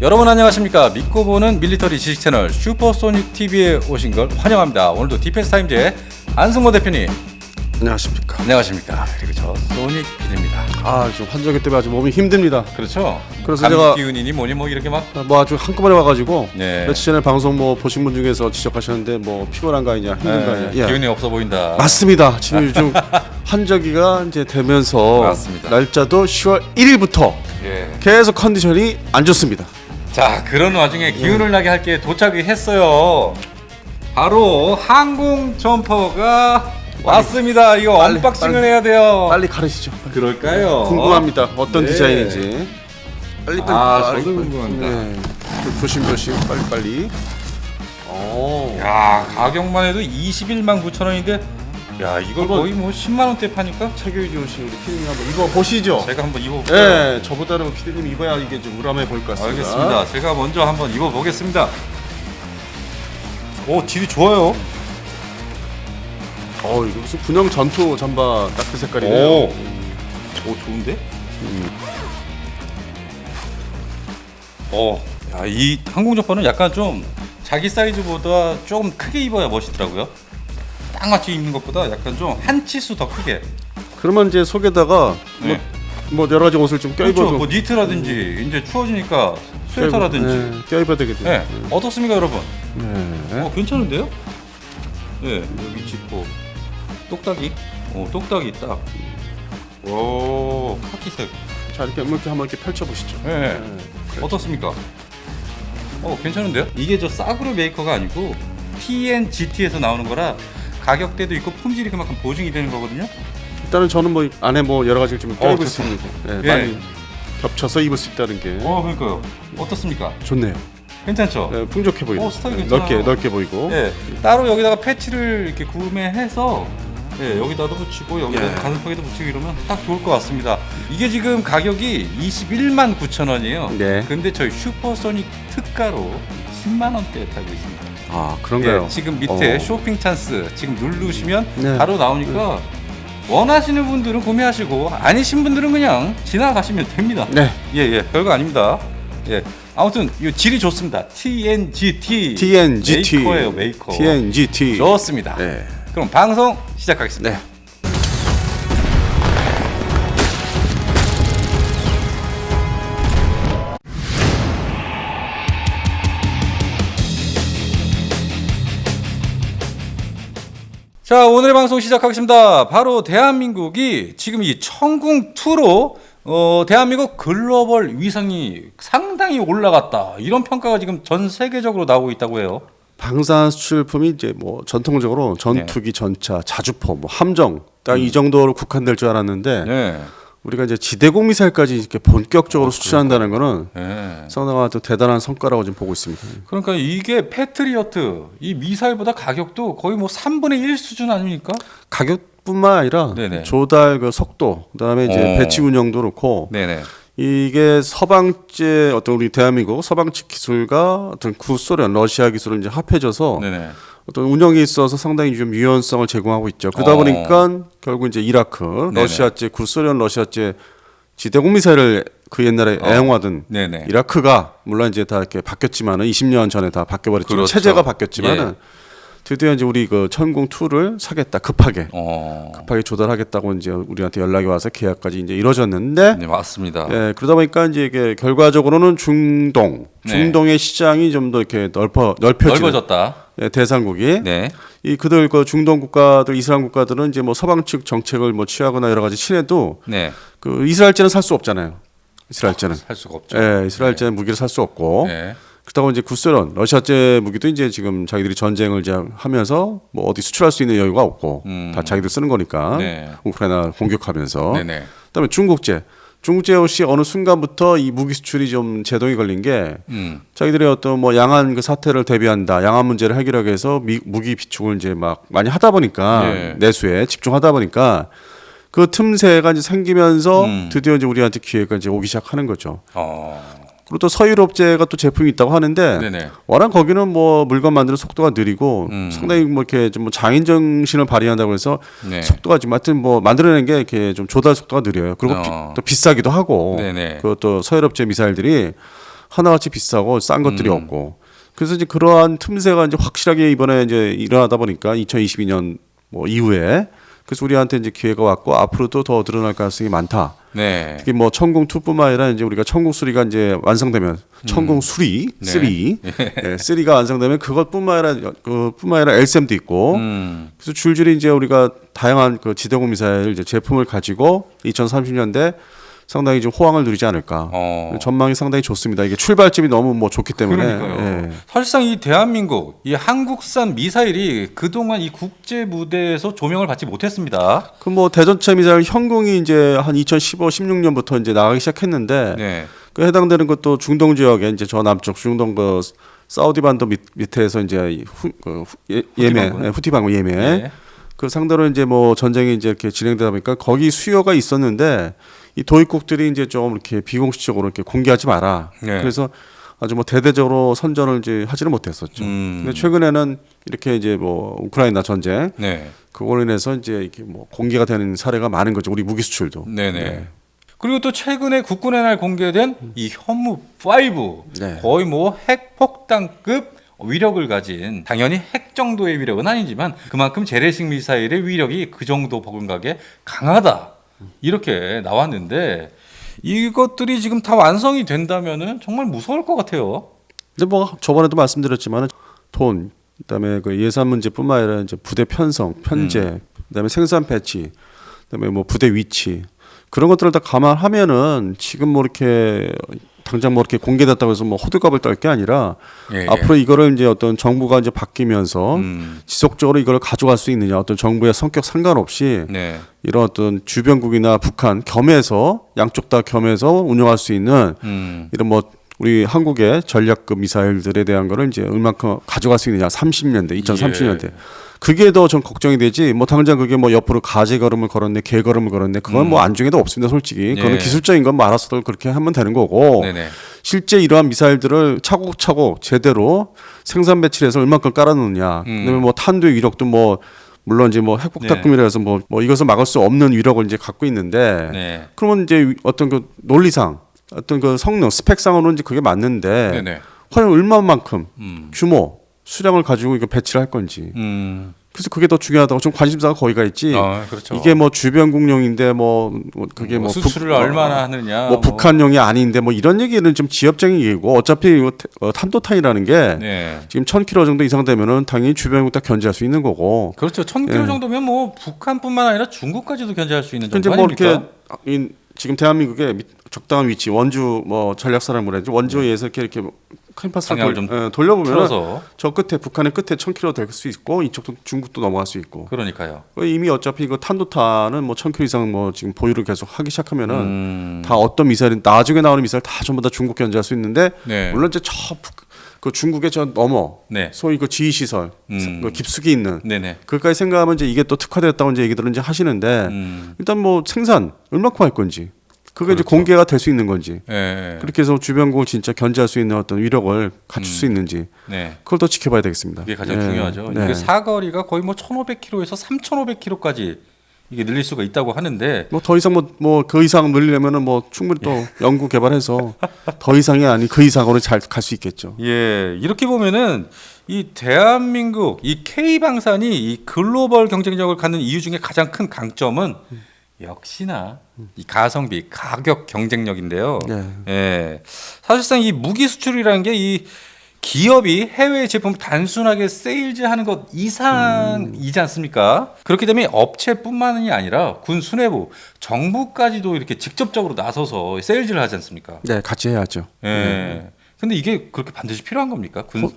여러분 안녕하십니까 믿고 보는 밀리터리 지식 채널 슈퍼소닉 TV에 오신 걸 환영합니다. 오늘도 디펜스 타임즈의 안승모 대표님 안녕하십니까. 안녕하십니까 그리고 저 소닉 PD입니다. 아, 좀 환절기 때문에 아주 몸이 힘듭니다. 그렇죠. 그래서 감기 제가- 기운이니 뭐니 뭐 이렇게 막뭐 아주 한꺼번에 와가지고 네. 며칠 전에 방송 뭐 보신 분 중에서 지적하셨는데 뭐 피곤한 거 아니냐, 힘든 거 네, 아니냐. 예. 기운이 없어 보인다. 맞습니다. 지금 요즘 환절기가 이제 되면서 맞습니다. 날짜도 10월 1일부터 예. 계속 컨디션이 안 좋습니다. 자 그런 와중에 기운을 나게 할 게 도착이 했어요. 바로 항공 점퍼가 왔습니다. 이거 빨리, 언박싱을 빨리. 해야 돼요. 빨리 가르치죠. 그럴까요? 궁금합니다. 어떤 네. 디자인인지. 빨리 빨리. 아, 빨리, 저도 빨리. 궁금합니다. 네. 조- 조심 조심. 빨리 빨리. 오. 야 가격만 해도 21만 9천 원인데 야 이걸 한번- 거의 뭐 10만 원대 파니까 체격이 좋으신 우리 피디님 한번 입어 보시죠. 제가 한번 입어볼게요. 네, 저보다는 피디님 입어야 이게 좀 우람해 보일 것 같습니다. 알겠습니다. 제가 먼저 한번 입어보겠습니다. 오 질이 좋아요. 어, 이거 무슨 군용 전투 잠바 딱 그 색깔이네요. 오. 오 좋은데? 어, 야 이 항공 점퍼는 약간 좀 자기 사이즈보다 조금 크게 입어야 멋있더라고요. 딱 맞춰 입는 것보다 약간 좀 한 치수 더 크게. 그러면 이제 속에다가 네. 뭐, 뭐 여러 가지 옷을 좀 그렇죠. 껴입어도 뭐 니트라든지 이제 추워지니까 스웨터라든지. 네, 껴입어야 되겠네요. 네. 어떻습니까, 여러분? 네. 어, 괜찮은데요? 네, 여기 짚고 똑딱이. 어, 똑딱이 딱. 오, 카키색. 자 이렇게 이렇게 한번 이렇게 펼쳐 보시죠. 네. 어떻습니까? 어, 괜찮은데요? 이게 저 싸구려 메이커가 아니고 TNGT에서 나오는 거라 가격대도 있고 품질이 그만큼 보증이 되는 거거든요. 일단은 저는 뭐 안에 뭐 여러 가지를 좀 껴입을 좋다. 수 있는 거. 네, 예. 많이 겹쳐서 입을 수 있다는 게 어, 그러니까요. 어떻습니까? 좋네요. 괜찮죠? 네, 풍족해 보이고 어, 스타일 네, 괜찮아요. 넓게 넓게 보이고. 예, 따로 여기다가 패치를 이렇게 구매해서 예, 여기다도 붙이고 여기다 예. 가슴팍에도 붙이고 이러면 딱 좋을 것 같습니다. 이게 지금 가격이 21만 9천 원이에요. 네. 근데 저희 슈퍼소닉 특가로 10만 원대에 팔고 있습니다. 아 그런가요? 예, 지금 밑에 어. 쇼핑 찬스 지금 누르시면 네. 바로 나오니까 원하시는 분들은 구매하시고 아니신 분들은 그냥 지나가시면 됩니다. 네. 예, 예, 별거 아닙니다. 예, 아무튼 이 질이 좋습니다. TNGT TNGT 메이커예요, 메이커. TNGT. 좋습니다. 네. 그럼 방송 시작하겠습니다. 네. 자, 오늘의 방송 시작하겠습니다. 바로 대한민국이 지금 이 천궁 2로 어, 대한민국 글로벌 위상이 상당히 올라갔다. 이런 평가가 지금 전 세계적으로 나오고 있다고 해요. 방산 수출품이 이제 뭐 전통적으로 네. 전투기, 전차, 자주포, 뭐 함정 딱 이 정도로 국한될 줄 알았는데 음. 네. 우리가 이제 지대공 미사일까지 이렇게 본격적으로 수출한다는 거는 네. 상당한 또 대단한 성과라고 지금 보고 있습니다. 그러니까 이게 패트리어트 이 미사일보다 가격도 거의 뭐 3분의 1 수준 아닙니까? 가격뿐만 아니라 네네. 조달 그 속도, 그다음에 이제 어. 배치 운영도 그렇고 네네. 이게 서방제 어떤 우리 대한민국 서방 측 기술과 어떤 구소련, 러시아 기술을 이제 합해져서 네네. 어떤 운영에 있어서 상당히 좀 유연성을 제공하고 있죠. 그러다 어. 보니까 결국 이제 이라크. 러시아제, 구소련, 러시아제 지대공 미사일을 그 옛날에 어. 애용하던 네네. 이라크가 물론 이제 다 이렇게 바뀌었지만은 20년 전에 다 바뀌어버렸지만 그렇죠. 체제가 바뀌었지만은 예. 드디어 이제 우리 그 천공 2를 사겠다 급하게 어. 급하게 조달하겠다고 이제 우리한테 연락이 와서 계약까지 이제 이루어졌는데 네, 맞습니다. 예, 그러다 보니까 이제 이게 결과적으로는 중동, 네. 중동의 시장이 좀 더 이렇게 넓어 넓혀지는 넓어졌다. 예, 대상국이 네. 이 그들 그 중동 국가들 이슬람 국가들은 이제 뭐 서방 측 정책을 뭐 취하거나 여러 가지 친해도 네. 그 이스라엘제는 살 수 없잖아요. 이스라엘제는 살 수가 없죠. 예, 이스라엘제는 무기를 살 수 없고 네. 그렇다고 이제 구소련 러시아제 무기도 이제 지금 자기들이 전쟁을 이제 하면서 뭐 어디 수출할 수 있는 여유가 없고 음. 다 자기들 쓰는 거니까 네. 우크라이나 공격하면서 네네. 그다음에 중국제 중국제 역시 어느 순간부터 이 무기 수출이 좀 제동이 걸린 게 음. 자기들의 어떤 뭐 양안 그 사태를 대비한다, 양안 문제를 해결하기 위해서 미, 무기 비축을 이제 막 많이 하다 보니까 예. 내수에 집중하다 보니까 그 틈새가 이제 생기면서 음. 드디어 이제 우리한테 기회가 이제 오기 시작하는 거죠. 어. 그리고 또 서유럽제가 또 제품이 있다고 하는데 네네. 워낙 거기는 뭐 물건 만드는 속도가 느리고 음. 상당히 뭐 이렇게 좀뭐 장인 정신을 발휘한다고 해서 네. 속도가 좀 하여튼 뭐 만들어내는 게 이렇게 좀 조달 속도가 느려요. 그리고 비- 어. 또 비싸기도 하고 네네. 그것도 서유럽제 미사일들이 하나같이 비싸고 싼 것들이 음. 없고 그래서 이제 그러한 틈새가 이제 확실하게 이번에 이제 일어나다 보니까 2022년 뭐 이후에 그래서 우리한테 이제 기회가 왔고 앞으로도 더 늘어날 가능성이 많다. 네. 특히 뭐 천궁 2뿐만 아니라 이제 우리가 천궁 3가 이제 완성되면 천궁 3, 네. 3, 네. 3가 완성되면 그것뿐만 아니라 그뿐만 아니라 LSM도 있고 음. 그래서 줄줄이 이제 우리가 다양한 그 지대공 미사일 이제 제품을 가지고 2030년대 상당히 좀 호황을 누리지 않을까. 어. 전망이 상당히 좋습니다. 이게 출발점이 너무 뭐 좋기 때문에. 예. 사실상 이 대한민국 이 한국산 미사일이 그동안 이 국제 무대에서 조명을 받지 못했습니다. 그 뭐 대전차 미사일 현궁이 이제 한 2015, 16년부터 이제 나가기 시작했는데 네. 그 해당되는 것도 중동 지역에 이제 저 남쪽 중동 그 사우디 반도 밑, 밑에서 이제 후, 그 후, 예, 예멘, 후티방군. 예, 후티방군 예멘 네. 그 상대로 이제 뭐 전쟁이 이제 이렇게 진행되다 보니까 거기 수요가 있었는데 이 도입국들이 이제 좀 이렇게 비공식적으로 이렇게 공개하지 마라. 네. 그래서 아주 뭐 대대적으로 선전을 이제 하지는 못했었죠. 음. 근데 최근에는 이렇게 이제 뭐 우크라이나 전쟁 네. 그걸로 인해서 이제 이렇게 뭐 공개가 되는 사례가 많은 거죠. 우리 무기 수출도. 네네. 네. 그리고 또 최근에 국군의 날 공개된 이 현무 5 네. 거의 뭐 핵폭탄급 위력을 가진 당연히 핵 정도의 위력은 아니지만 그만큼 재래식 미사일의 위력이 그 정도 버금가게 강하다 이렇게 나왔는데 이것들이 지금 다 완성이 된다면은 정말 무서울 것 같아요. 이제 뭐 저번에도 말씀드렸지만 돈 그다음에 그 예산 문제뿐만 아니라 이제 부대 편성, 편제, 음. 그다음에 생산 배치, 그다음에 뭐 부대 위치 그런 것들을 다 감안하면은 지금 뭐 이렇게 당장 뭐 이렇게 공개됐다고 해서 뭐 호들갑을 떨 게 아니라 예, 예. 앞으로 이거를 이제 어떤 정부가 이제 바뀌면서 음, 지속적으로 이걸 가져갈 수 있느냐 어떤 정부의 성격 상관없이 네. 이런 어떤 주변국이나 북한 겸해서 양쪽 다 겸해서 운영할 수 있는 음, 이런 뭐 우리 한국의 전략급 미사일들에 대한 거를 이제 얼마큼 가져갈 수 있느냐 30년대 2030년대 예. 그게 더좀 걱정이 되지 뭐 당장 그게 뭐 옆으로 가제 걸음을 걸었네 개 걸음을 걸었네 그건 뭐 안중에도 없습니다 솔직히 그거는 예. 기술적인 건 뭐 알아서들 그렇게 하면 되는 거고 네네. 실제 이러한 미사일들을 차곡차곡 제대로 생산 배치를 해서 얼마큼 깔아놓느냐 음. 그다음에 뭐 탄두의 위력도 뭐 물론 이제 뭐 핵폭탄급이라 해서 뭐, 뭐 이것을 막을 수 없는 위력을 이제 갖고 있는데 네. 그러면 이제 어떤 그 논리상 어떤 그 성능 스펙상으로는 이제 그게 맞는데 네네. 과연 얼마만큼 음. 규모 수량을 가지고 이거 배치를 할 건지 음. 그래서 그게 더 중요하다고 좀 관심사가 거기가 있지 아, 그렇죠. 이게 뭐 주변 국용인데 뭐, 뭐 그게 뭐 뭐, 수출을 북- 얼마나 하느냐. 뭐 북한용이 아닌데 뭐 이런 얘기는 좀 지엽적인 얘기고 어차피 어, 탄도탄이라는 게 네. 지금 1000km 정도 이상 되면은 당연히 주변국 다 견제할 수 있는 거고 그렇죠. 1000km 예. 정도면 뭐 북한뿐만 아니라 중국까지도 견제할 수 있는 정도 이제 뭐 아닙니까? 이렇게 이, 지금 대한민국의 미- 적당한 위치 원주 뭐 전략사령부 지 원주에서 이렇게 이렇게 뭐 캠퍼스를 돌, 좀 예, 돌려보면 저 끝에 북한의 끝에 1000km 될 수 있고 이쪽도 중국도 넘어갈 수 있고 그러니까요. 그 이미 어차피 그 탄도탄은 뭐 1000km 이상 뭐 지금 보유를 계속 하기 시작하면은 음. 다 어떤 미사일이 나중에 나오는 미사일 다 전부 다 중국 견제할 수 있는데 네. 물론 이제 저 그 중국의 저 넘어 네. 소위 그 지휘 시설 음. 그 깊숙이 있는 네네. 그까지 생각하면 이제 이게 또 특화됐다고 이제 얘기들은 이제 하시는데 음. 일단 뭐 생산 얼마큼 할 건지 그게 이제 그렇죠. 공개가 될 수 있는 건지 예. 그렇게 해서 주변국을 진짜 견제할 수 있는 어떤 위력을 갖출 수 있는지 네. 그걸 더 지켜봐야 되겠습니다. 그게 가장 예. 중요하죠. 네. 이게 사거리가 거의 뭐 1,500km에서 3,500km까지 이게 늘릴 수가 있다고 하는데 뭐 더 이상 뭐 뭐 그 이상 늘리려면은 뭐 충분히 또 연구 개발해서 더 이상이 아닌 그 이상으로 잘 갈 수 있겠죠. 예, 이렇게 보면은 이 대한민국 이 K 방산이 이 글로벌 경쟁력을 갖는 이유 중에 가장 큰 강점은 역시나 이 가성비, 가격 경쟁력인데요. 네. 예. 사실상 이 무기 수출이라는 게 이 기업이 해외 제품을 단순하게 세일즈하는 것 이상이지 않습니까? 그렇기 때문에 업체뿐만이 아니라 군 수뇌부, 정부까지도 이렇게 직접적으로 나서서 세일즈를 하지 않습니까? 네, 같이 해야죠. 예. 근데 이게 그렇게 반드시 필요한 겁니까? 군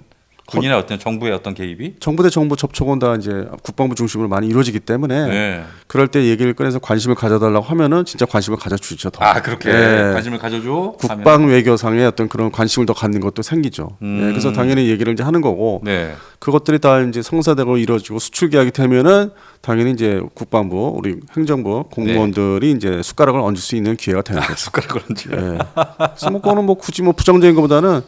군이나 어떤 정부의 어떤 개입이? 정부 대 정부 접촉은 다 이제 국방부 중심으로 많이 이루어지기 때문에 네. 그럴 때 얘기를 꺼내서 관심을 가져달라고 하면은 진짜 관심을 가져주죠. 더. 아 그렇게 예. 관심을 가져줘. 국방 외교상의 어떤 그런 관심을 더 갖는 것도 생기죠. 음. 예, 그래서 당연히 얘기를 이제 하는 거고 네. 그것들이 다 이제 성사되고 이루어지고 수출 계약이 되면은 당연히 이제 국방부 우리 행정부 공무원들이 이제 숟가락을 얹을 수 있는 기회가 되는 거죠. 숟가락을 얹지. 예. 그래서 뭐 그거는 뭐 굳이 뭐 부정적인 것보다는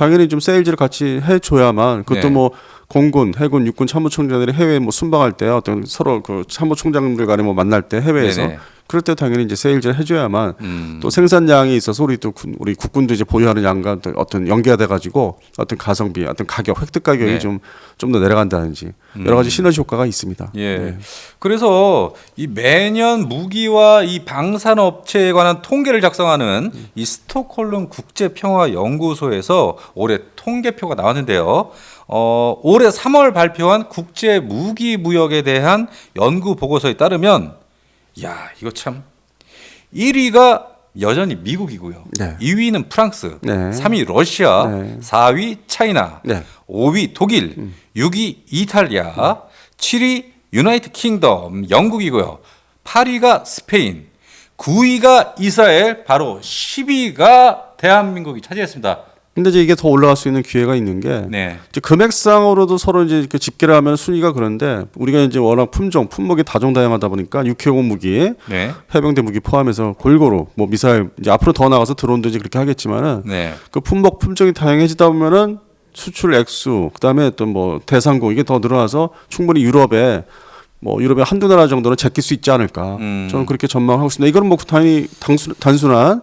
당연히 좀 세일즈를 같이 해줘야만 그것도 네. 뭐 공군, 해군, 육군 참모총장들이 해외 뭐 순방할 때 어떤 서로 그 참모총장들 간에 뭐 만날 때 해외에서 네네. 그럴 때 당연히 이제 세일즈를 해줘야만 음. 또 생산량이 있어서 우리 또 군- 우리 국군도 이제 보유하는 양과 또 어떤 연계가 돼가지고 어떤 가성비, 어떤 가격, 획득 가격이 네. 좀좀 더 내려간다든지 여러 가지 시너지 효과가 있습니다. 예. 네. 그래서 이 매년 무기와 이 방산업체에 관한 통계를 작성하는 이 스톡홀름 국제평화연구소에서 올해 통계표가 나왔는데요. 어, 올해 3월 발표한 국제 무기 무역에 대한 연구 보고서에 따르면 야, 이거 참 1위가 여전히 미국이고요. 네. 2위는 프랑스, 네. 3위 러시아, 네. 4위 차이나, 네. 5위 독일, 6위 이탈리아, 7위 유나이트 킹덤 영국이고요. 8위가 스페인, 9위가 이스라엘, 바로 10위가 대한민국이 차지했습니다. 근데 이제 이게 더 올라갈 수 있는 기회가 있는 게 네. 이제 금액상으로도 서로 이제 이렇게 집계를 하면 순위가 그런데 우리가 이제 워낙 품종, 품목이 다종다양하다 보니까 육해공 무기, 네. 해병대 무기 포함해서 골고루 뭐 미사일 이제 앞으로 더 나가서 드론도 이제 그렇게 하겠지만은 네. 그 품목 품종이 다양해지다 보면은 수출 액수 그다음에 또 뭐 대상국 이게 더 늘어나서 충분히 유럽에 뭐 유럽의 한두 나라 정도는 제낄 수 있지 않을까 음. 저는 그렇게 전망하고 있습니다. 이거는 뭐 당연히 단순, 단순한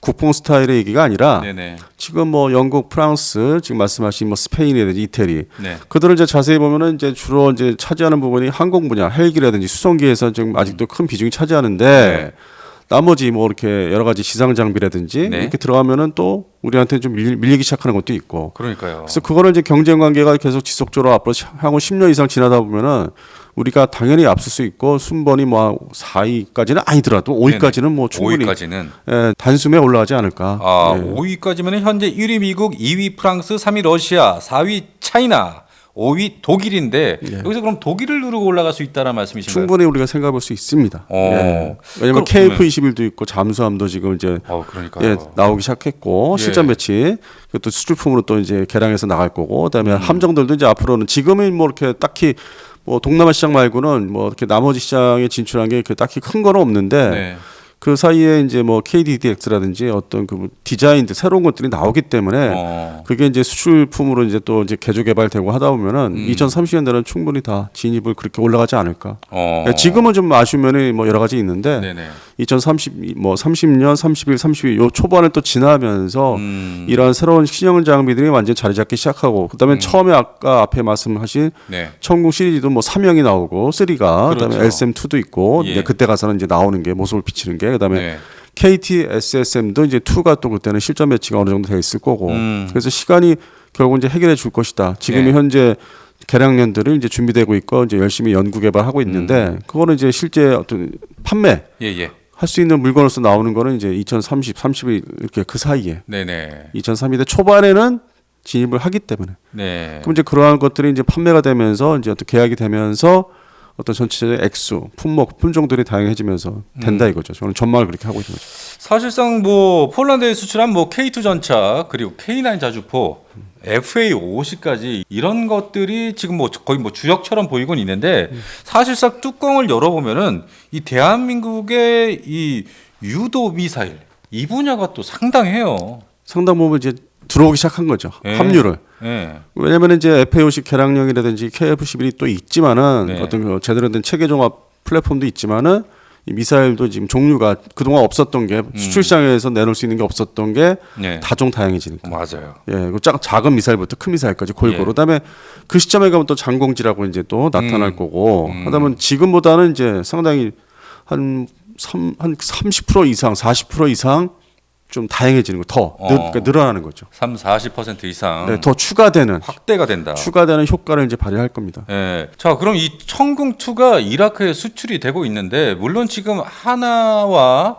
국뽕 스타일의 얘기가 아니라 네네. 지금 뭐 영국, 프랑스 지금 말씀하신 뭐 스페인이라든지 이태리 네. 그들을 이제 자세히 보면은 이제 주로 이제 차지하는 부분이 항공 분야, 헬기라든지 수송기에서 지금 아직도 큰 비중이 차지하는데 네. 나머지 뭐 이렇게 여러 가지 지상 장비라든지 네. 이렇게 들어가면은 또 우리한테 좀 밀, 밀리기 시작하는 것도 있고 그러니까요. 그래서 그거는 이제 경쟁 관계가 계속 지속적으로 앞으로 향후 10년 이상 지나다 보면은 우리가 당연히 앞설 수 있고 순번이 뭐 4위까지는 아니더라도 5위까지는 뭐 충분히 5위까지는 예, 단숨에 올라가지 않을까. 아, 예. 5위까지면 현재 1위 미국, 2위 프랑스, 3위 러시아, 4위 차이나, 5위 독일인데 여기서 그럼 독일을 누르고 올라갈 수 있다는 말씀이신가요? 충분히 우리가 생각해 볼수 있습니다. 어. 예. 왜냐면 그럼- KF21도 있고 잠수함도 지금 이제 어. 예, 나오기 시작했고 예. 실전 배치 그것도 수출품으로 또 이제 개량해서 나갈 거고 그다음에 음. 함정들도 이제 앞으로는 지금은 뭐 이렇게 딱히 뭐 동남아 시장 말고는 뭐 이렇게 나머지 시장에 진출한 게 이렇게 딱히 큰 거는 없는데 네. 그 사이에 이제 뭐 KDDX라든지 어떤 그 디자인들 새로운 것들이 나오기 때문에 어. 그게 이제 수출품으로 이제 또 이제 개조 개발되고 하다 보면은 음. 2030년대는 충분히 다 진입을 그렇게 올라가지 않을까. 어. 예, 지금은 좀 아쉬우면은 뭐 여러 가지 있는데 네네. 2030 뭐 30년, 31, 32 요 초반을 또 지나면서 음. 이러한 새로운 신형 장비들이 완전 히 자리 잡기 시작하고 그다음에 처음에 아까 앞에 말씀하신 네. 천궁 시리즈도 뭐 3형이 나오고 3가 그다음에 그렇죠. SM2도 있고 예. 이제 그때 가서는 이제 나오는 게 모습을 비치는 게 그다음에 네. KT SSM도 이제 2가 또 그때는 실전 배치가 어느 정도 돼 있을 거고 음. 그래서 시간이 결국 이제 해결해 줄 것이다. 지금 네. 현재 개량년들을 이제 준비되고 있고 이제 열심히 연구 개발하고 있는데 음. 그거는 이제 실제 어떤 판매 예, 예. 할수 있는 물건으로서 나오는 거는 이제 2030, 30일 이렇게 그 사이에 네네. 2030대 초반에는 진입을 하기 때문에 네. 그럼 이제 그러한 것들이 이제 판매가 되면서 이제 어떤 계약이 되면서 어떤 전체적인 액수, 품목, 품종들이 다양해지면서 된다 음. 이거죠. 저는 전망을 그렇게 하고 있는 거죠. 사실상 뭐 폴란드에 수출한 뭐 K2 전차 그리고 K9 자주포 FA50까지 이런 것들이 지금 뭐 거의 뭐 주역처럼 보이곤 있는데 사실상 뚜껑을 열어보면은 이 대한민국의 이 유도 미사일 이 분야가 또 상당해요. 상당 부분 이제 들어오기 시작한 거죠. 예. 합류를. 예. 왜냐하면 이제 FA50 개량형이라든지 KF11이 또 있지만은 네. 어떤 그 제대로 된 체계 종합 플랫폼도 있지만은 이 미사일도 지금 종류가 그동안 없었던 게 수출 시장에서 내놓을 수 있는 게 없었던 게 음. 네. 다종 다양해지니까. 맞아요. 예, 그 작, 작은 미사일부터 큰 미사일까지 골고루. 예. 그다음에 그 시점에 가면 또 장공지라고 이제 또 나타날 음. 거고. 음. 하다 보면 지금보다는 이제 상당히 한 3, 한 30% 이상, 40% 이상 좀 다양해지는 거, 더 늘, 어. 그러니까 늘어나는 거죠. 3, 40% 이상 네, 더 추가되는 확대가 된다. 추가되는 효과를 이제 발휘할 겁니다. 예. 자, 그럼 이 천궁2가 이라크에 수출이 되고 있는데 물론 지금 하나와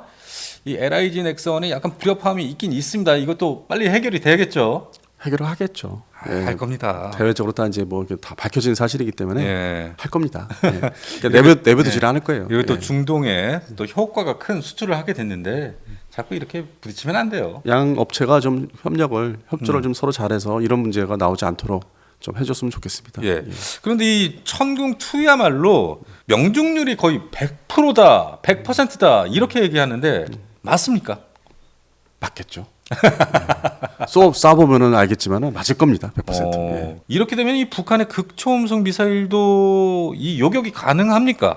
이 LIG 넥슨에 약간 불협화음이 있긴 있습니다. 이것도 빨리 해결이 되겠죠. 해결을 하겠죠. 아, 예. 할 겁니다. 대외적으로 다 이제 뭐 다 밝혀진 사실이기 때문에 예. 할 겁니다. 예. 그러니까 내부 내부도질 않을 거예요. 또 예. 중동에 또 효과가 큰 수출을 하게 됐는데 자꾸 이렇게 부딪히면 안 돼요. 양 업체가 좀 협력을 협조를 음. 좀 서로 잘해서 이런 문제가 나오지 않도록 좀 해줬으면 좋겠습니다. 예. 그런데 이 천궁 2야말로 명중률이 거의 100%다, 100%다 이렇게 얘기하는데 맞습니까? 맞겠죠. 쏘 쏴보면은 알겠지만은 맞을 겁니다. 100%. 어, 예. 이렇게 되면 이 북한의 극초음속 미사일도 이 요격이 가능합니까?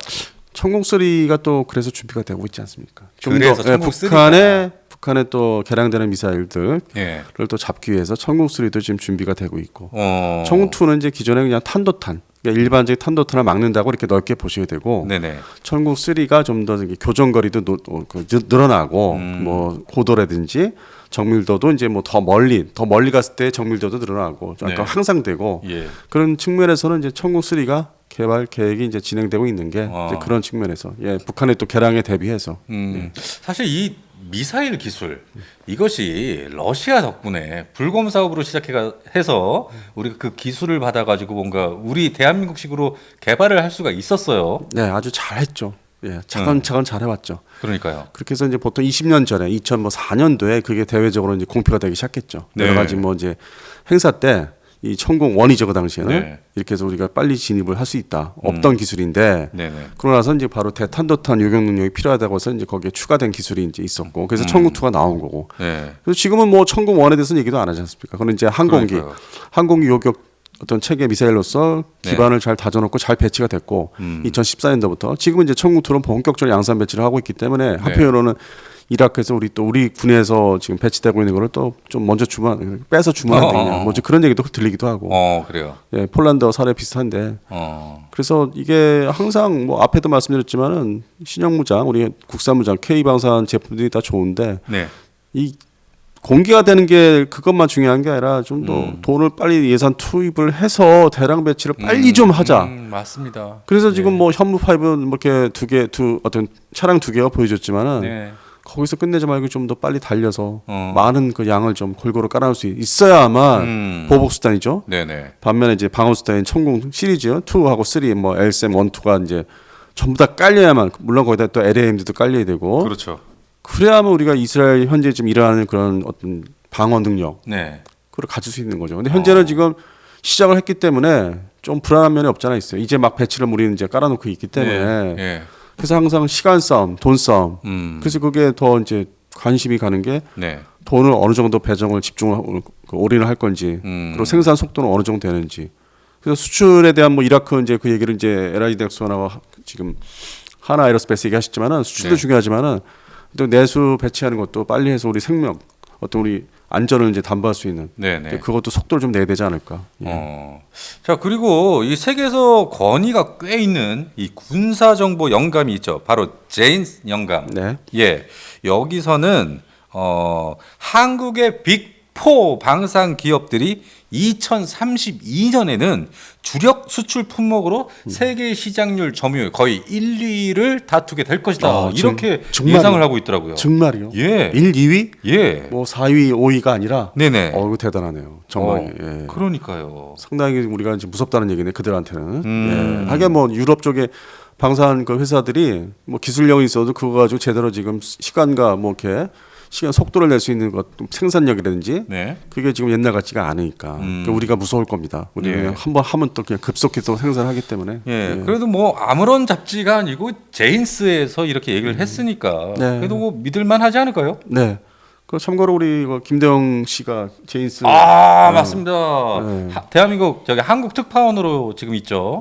천공3가 또 그래서 준비가 되고 있지 않습니까? 좀 그래서 더, 예, 천공 3가. 북한의 북한의 또 개량되는 미사일들을 예. 또 잡기 위해서 천공3도 지금 준비가 되고 있고 어. 천공2는 이제 기존에 그냥 탄도탄 그러니까 일반적인 탄도탄을 막는다고 이렇게 넓게 보셔야 되고 네네. 천국 3가 좀 더 교정거리도 노- 어, 그 느- 늘어나고 음. 뭐 고도라든지 정밀도도 이제 뭐 더 멀리 더 멀리 갔을 때 정밀도도 늘어나고 좀 네. 약간 향상되고 예. 그런 측면에서는 이제 천국 3가 개발 계획이 이제 진행되고 있는 게 어. 이제 그런 측면에서 예 북한의 또 개량에 대비해서 음, 사실 이 미사일 기술 이것이 러시아 덕분에 불검 사업으로 시작해서 우리가 그 기술을 받아가지고 뭔가 우리 대한민국식으로 개발을 할 수가 있었어요. 네 아주 잘했죠 예 차근차근 잘해왔죠 그러니까요. 그렇게 해서 이제 보통 20년 전에 2004년도에 그게 대외적으로 이제 공표가 되기 시작했죠. 네. 여러 가지 뭐 이제 행사 때 이 천공 원이죠 그 당시에는 네. 음. 이렇게 해서 우리가 빨리 진입을 할 수 있다. 없던 기술인데 네네. 그러고 나서 이제 바로 대탄도탄 요격 능력이 필요하다고 해서 이제 거기에 추가된 기술이 이제 있었고 음. 그래서 천공2가 나온 거고 네. 그래서 지금은 뭐 천공 원에 대해서는 얘기도 안 하지 않습니까? 그건 이제 항공기 그러니까요. 항공기 요격 어떤 체계 미사일로서 네. 기반을 잘 다져놓고 잘 배치가 됐고 음. 2014년도부터 지금은 이제 천국투는 본격적으로 양산 배치를 하고 있기 네. 때문에 한편으로는 이라크에서 우리 또 우리 군에서 지금 배치되고 있는 거를 또 좀 먼저 주문 빼서 주문하는 어, 어, 거냐 어. 뭐 이제 그런 얘기도 들리기도 하고 어 그래요. 예, 폴란드 사례 비슷한데 어. 그래서 이게 항상 뭐 앞에도 말씀드렸지만은 신형무장 우리 국산무장 K 방산 제품들이 다 좋은데 네. 이 공개가 되는 게 그것만 중요한 게 아니라 좀더 음. 돈을 빨리 예산 투입을 해서 대량 배치를 빨리 좀 하자. 음, 맞습니다. 그래서 지금 뭐 현무 파이브 뭐 이렇게 두 개 두 어떤 차량 두 개가 보여줬지만은 네. 거기서 끝내지 말고 좀 더 빨리 달려서 어. 많은 그 양을 좀 골고루 깔아놓을 수 있어야만 음. 보복 수단이죠. 네네. 반면에 이제 방어 수단인 천공 시리즈 2하고 3, 뭐 LSM 1, 2가 이제 전부 다 깔려야만 물론 거기다 또 LAMD도 깔려야 되고 그렇죠. 그래야만 우리가 이스라엘 현재 지금 일어나는 그런 어떤 방어 능력 네. 그걸 가질 수 있는 거죠. 근데 현재는 지금 시작을 했기 때문에 좀 불안한 면이 없잖아 있어요. 이제 막 배치를 우리는 이제 깔아놓고 있기 때문에 네. 예. 그래서 항상 시간 싸움, 돈 싸움. 음. 그래서 그게 더 이제 관심이 가는 게 네. 돈을 어느 정도 배정을 집중을 그 올인을 할 건지 음. 그리고 생산 속도는 어느 정도 되는지. 그래서 수출에 대한 뭐 이라크 이제 그 얘기를 이제 에라이 덱스원하고 지금 하나 에어로스페이스 얘기하셨지만은 수출도 네. 중요하지만은 또 내수 배치하는 것도 빨리 해서 우리 생명 어떤 우리 안전을 이제 담보할 수 있는 네네. 그것도 속도를 좀 내야 되지 않을까. 예. 어. 자 그리고 이 세계에서 권위가 꽤 있는 이 군사 정보 영감이 있죠. 바로 제인스 영감. 네. 예. 여기서는 어 한국의 빅 4 방산 기업들이 2032년에는 주력 수출 품목으로 세계 시장률 점유율 거의 1, 2위를 다투게 될 것이다. 아, 정- 이렇게 정말요? 예상을 하고 있더라고요. 정말이요? 예. 1, 2위? 예. 뭐 4위, 5위가 아니라 네네. 어 이거 대단하네요. 정말. 어, 예. 그러니까요. 상당히 우리가 이제 무섭다는 얘기네 그들한테는. 음. 예. 하긴 뭐 유럽 쪽에 방산 그 회사들이 뭐 기술력이 있어도 그거 가지고 제대로 지금 시간과 뭐 이렇게 시간 속도를 낼 수 있는 것 생산력이라든지 네. 그게 지금 옛날 같지가 않으니까 음. 그러니까 우리가 무서울 겁니다. 우리는 예. 한번 하면 또 그냥 급속해서 생산하기 때문에. 예, 그래도 뭐 아무런 잡지가 아니고 제인스에서 이렇게 얘기를 했으니까 네. 그래도 뭐 믿을만 하지 않을까요? 네. 그 참고로 우리 그 김대영 씨가 제인스 아 네. 맞습니다. 네. 하- 대한민국 저기 한국 특파원으로 지금 있죠.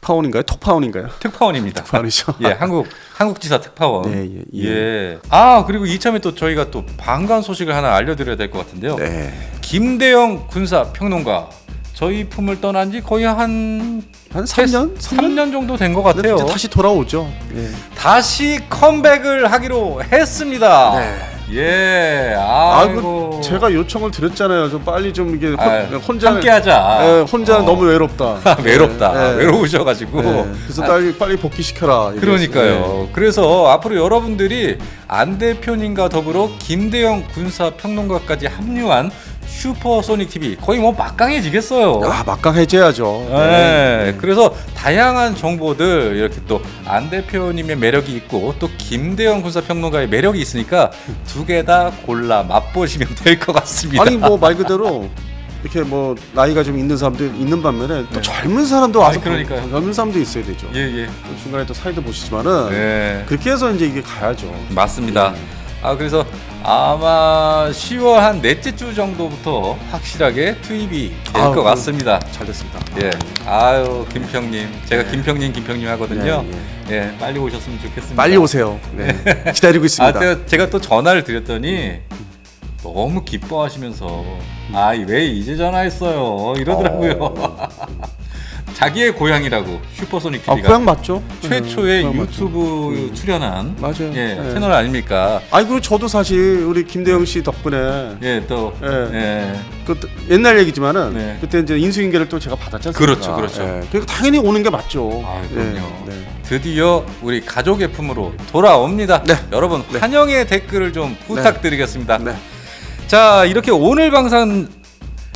특파원인가요? 톱파원인가요? 특파원입니다. 특파원이죠. 예, 한국 한국지사 특파원. 네, 예, 예. 예. 아 그리고 이참에 또 저희가 또 반가운 소식을 하나 알려드려야 될 것 같은데요. 네. 김대영 군사 평론가 저희 품을 떠난 지 거의 한 한 3년? 3년 정도 된 것 같아요. 이제 다시 돌아오죠. 예. 다시 컴백을 하기로 했습니다. 예. 아, 아이고. 그 제가 요청을 드렸잖아요. 좀 빨리 좀 이게 혼, 아, 혼자 함께하자. 예, 혼자 어. 너무 외롭다. 외롭다. 예. 외로우셔가지고. 예. 그래서 빨리 빨리 복귀 시켜라. 그러니까요. 그래서 앞으로 여러분들이 안 대표님과 더불어 김대영 군사 평론가까지 합류한 슈퍼소닉 TV 거의 뭐 막강해지겠어요. 아 막강 해제야죠. 네. 그래서 다양한 정보들 이렇게 또 안 대표님의 매력이 있고 또 김대영 군사평론가의 매력이 있으니까 두 개 다 골라 맛보시면 될 것 같습니다. 아니 뭐 말 그대로 이렇게 뭐 나이가 좀 있는 사람도 있는 반면에 또 네. 젊은 사람도 와서 아니, 그러니까요. 보- 젊은 사람도 있어야 되죠. 예 예. 또 중간에 또 사이도 보시지만은 네. 그렇게 해서 이제 이게 가야죠. 맞습니다. 아 그래서 아마 10월 한 넷째 주 정도부터 확실하게 투입이 될 아우, 것 같습니다. 잘 됐습니다. 예. 아유 김평님, 제가 김평님, 김평님 하거든요. 네, 예, 빨리 오셨으면 좋겠습니다. 빨리 오세요. 네. 기다리고 아, 있습니다. 제가, 제가 또 전화를 드렸더니 너무 기뻐하시면서 아 왜 이제 전화했어요 이러더라고요. 자기의 고향이라고 슈퍼소닉 아, TV가 고향 맞죠? 최초의 네, 고향 유튜브 출연한 맞죠. 맞아요. 예, 네. 채널 아닙니까? 아니 그리고 저도 사실 우리 김대영 씨 덕분에 예, 또 예. 예. 그 옛날 얘기지만은 네. 그때 이제 인수인계를 또 제가 받았지 않습니까? 그렇죠, 그렇죠. 예. 그러니까 당연히 오는 게 맞죠. 아, 그럼요. 네, 네. 드디어 우리 가족의 품으로 돌아옵니다. 네. 여러분 환영의 댓글을 좀 부탁드리겠습니다. 네. 자 이렇게 오늘 방송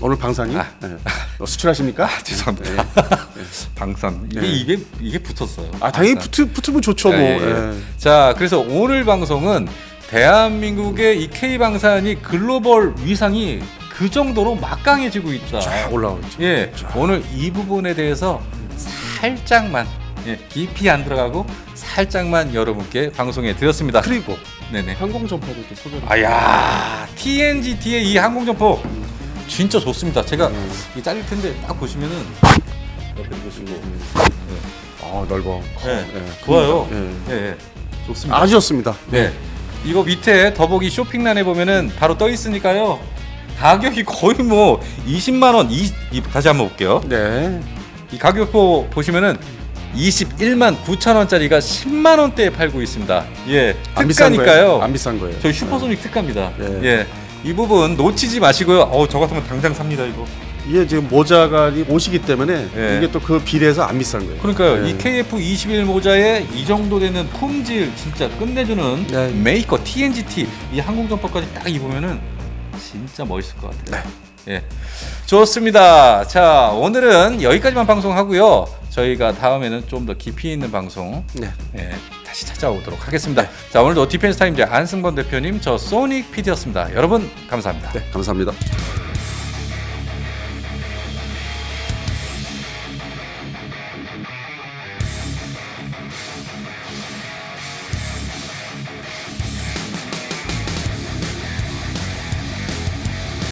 오늘 방상이 아. 네. 어, 수출하십니까? 죄송합니다. 방송 이게 네. 이게 이게 붙었어요. 아 당연히. 붙으, 붙으면 좋죠 뭐. 예, 예. 예. 자 그래서 오늘 방송은 대한민국의 이 K 방산이 글로벌 위상이 그 정도로 막강해지고 있다. 쫙 올라오죠. 예, 자. 오늘 이 부분에 대해서 살짝만 예, 깊이 안 들어가고 살짝만 여러분께 방송해 드렸습니다. 그리고 네네. 항공 점퍼도 또 소개를. 아야 TNGT의 이 항공점포 진짜 좋습니다. 제가 음. 이 잘릴 텐데 딱 보시면은 옆에 보시고 아 넓어. 네. 예. 좋아요. 예. 예, 예. 좋습니다. 아주 좋습니다. 네. 이거 밑에 더보기 쇼핑란에 보면은 바로 떠 있으니까요. 가격이 거의 뭐 20만 원. 이, 이 다시 한번 볼게요. 네. 이 가격표 보시면은 21만 9천 원짜리가 10만 원대에 팔고 있습니다. 예, 안 비싼 특가니까요. 거예요. 안 비싼 거예요. 저희 슈퍼소닉 특가입니다. 네. 예, 이 부분 놓치지 마시고요. 어, 저 같으면 당장 삽니다 이거. 이게 지금 모자가 이 옷이기 때문에 예. 이게 또 그 비례해서 안 비싼 거예요. 그러니까요. 네. 이 KF21 모자에 이 정도 되는 품질 진짜 끝내주는 네. 메이커 TNGT 이 항공 점퍼까지 딱 입으면은 진짜 멋있을 것 같아요. 예. 좋습니다. 자, 오늘은 여기까지만 방송하고요. 저희가 다음에는 좀 더 깊이 있는 방송 네. 예, 다시 찾아오도록 하겠습니다. 자, 오늘도 디펜스 타임즈 안승범 대표님, 저 소닉 PD였습니다. 여러분 감사합니다. 네, 감사합니다.